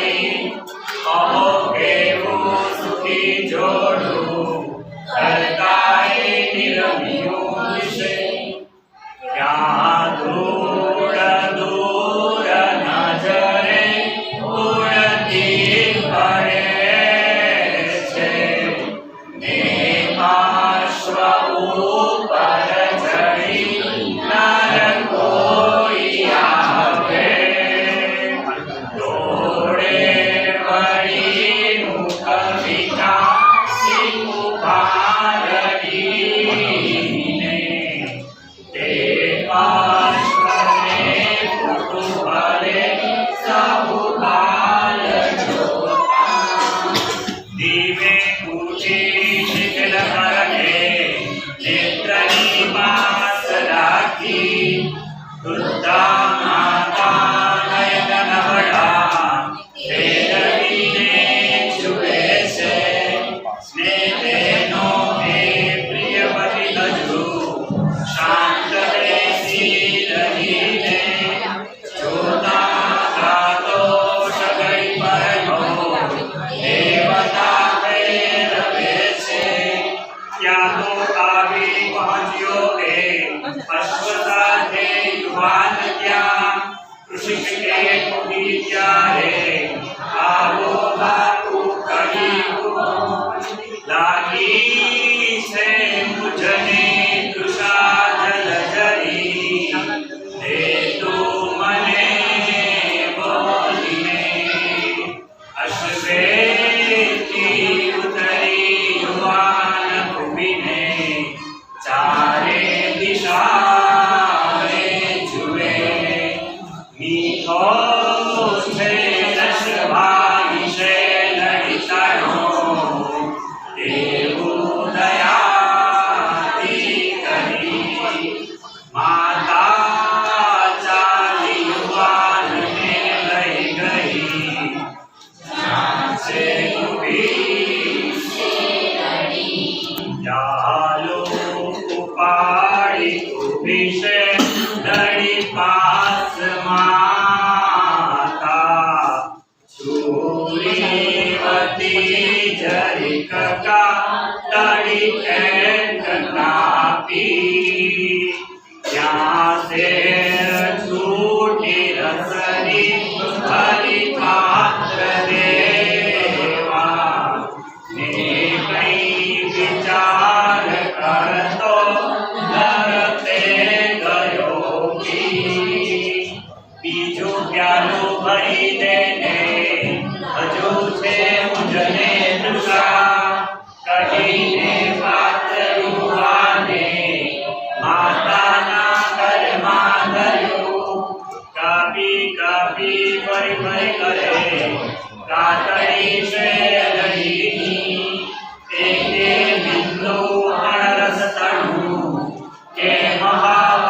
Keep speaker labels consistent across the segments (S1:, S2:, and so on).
S1: Amen. मास सदा वृद्धा माता ત્યારે આવો મારું કહ્યું ચાલો ઉપાડી ઊભી છે દળી પાસ માતા સૂર્યવતી જરી કકા દળી ખેત કાપી ત્યાં હજુ છે મુજને દુષા કહીને પાત્રું આને માતાના કર્મા ગયું કાપી કાપી ફરી કરે કાતરી છે તે બિંદુ અણરસ તણું કે મહા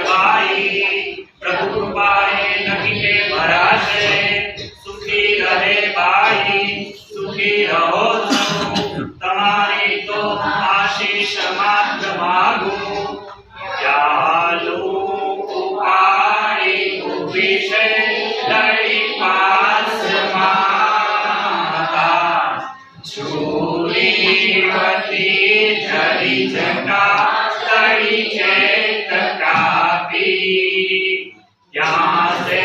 S1: જળવાઈ પ્રભુ કૃપાએ નથી ભરાશે સુખી રહે બાઈ સુખી રહો તમારી તો આશીષ માત્ર માગું ચાલુ ઉપાડી ઊભી છે લડી પાસ માતા વતી જરી જટા તળી છે તકાપી ત્યાં સે